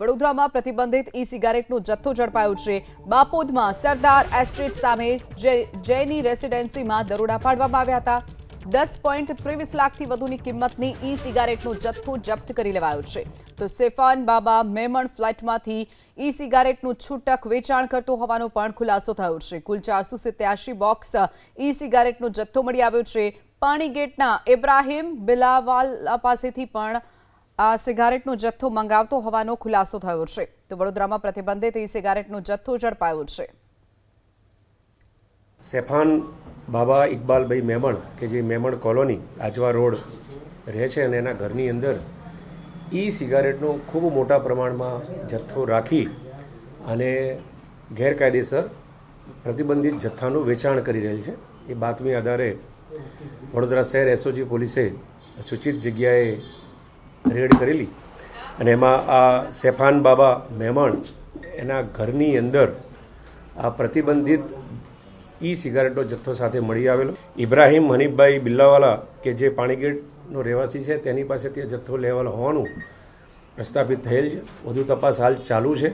વડોદરામાં પ્રતિબંધિત ઈ સિગારેટનો જથ્થો ઝડપાયો છે. બાપોદમાં સરદાર એસ્ટેટ સામે જે- જૈની રેસિડેન્સીમાં દરોડા પાડવામાં આવ્યા હતા. દસ પોઈન્ટ ત્રેવીસ લાખથી વધુની કિંમતની ઈ સિગારેટનો જથ્થો જપ્ત કરી લેવાયો છે. તો સેફાન બાબા મેમણ ફ્લેટમાંથી ઈ સિગારેટનું છૂટક વેચાણ કરતો હોવાનો પણ ખુલાસો થયો છે. કુલ ચારસો સિત્યાસી બોક્સ ઈ સિગારેટનો જથ્થો મળી આવ્યો છે. પાણી ગેટના ઇબ્રાહિમ બિલાવાલા પાસેથી પણ આ સિગારેટનો જથ્થો મંગાવતો હોવાનો ખુલાસો થયો છે. તો વડોદરામાં પ્રતિબંધિત ઈ સિગારેટનો જથ્થો ઝડપાયો છે. સેફાન બાબા ઇકબાલભાઈ મેમણ, કે જે મેમણ કોલોની, આજવા રોડ રહે છે અને એના ઘરની અંદર ઈ સિગારેટનો ખૂબ મોટા પ્રમાણમાં જથ્થો રાખી અને ગેરકાયદેસર પ્રતિબંધિત જથ્થાનું વેચાણ કરી રહેલ છે. એ બાતમી આધારે વડોદરા શહેર એસઓજી પોલીસે સૂચિત જગ્યાએ રેડ કરેલી. અને એમાં આ સેફાન બાબા મેમણ, એના ઘરની અંદર આ પ્રતિબંધિત ઈ સિગારેટનો જથ્થો સાથે મળી આવેલો. ઇબ્રાહીમ હનીફભાઈ બિલ્લાવાલા, કે જે પાણીગેટનો રહેવાસી છે, તેની પાસે તે જથ્થો લેવાલ હોવાનું પ્રસ્થાપિત થયેલ છે. વધુ તપાસ હાલ ચાલુ છે.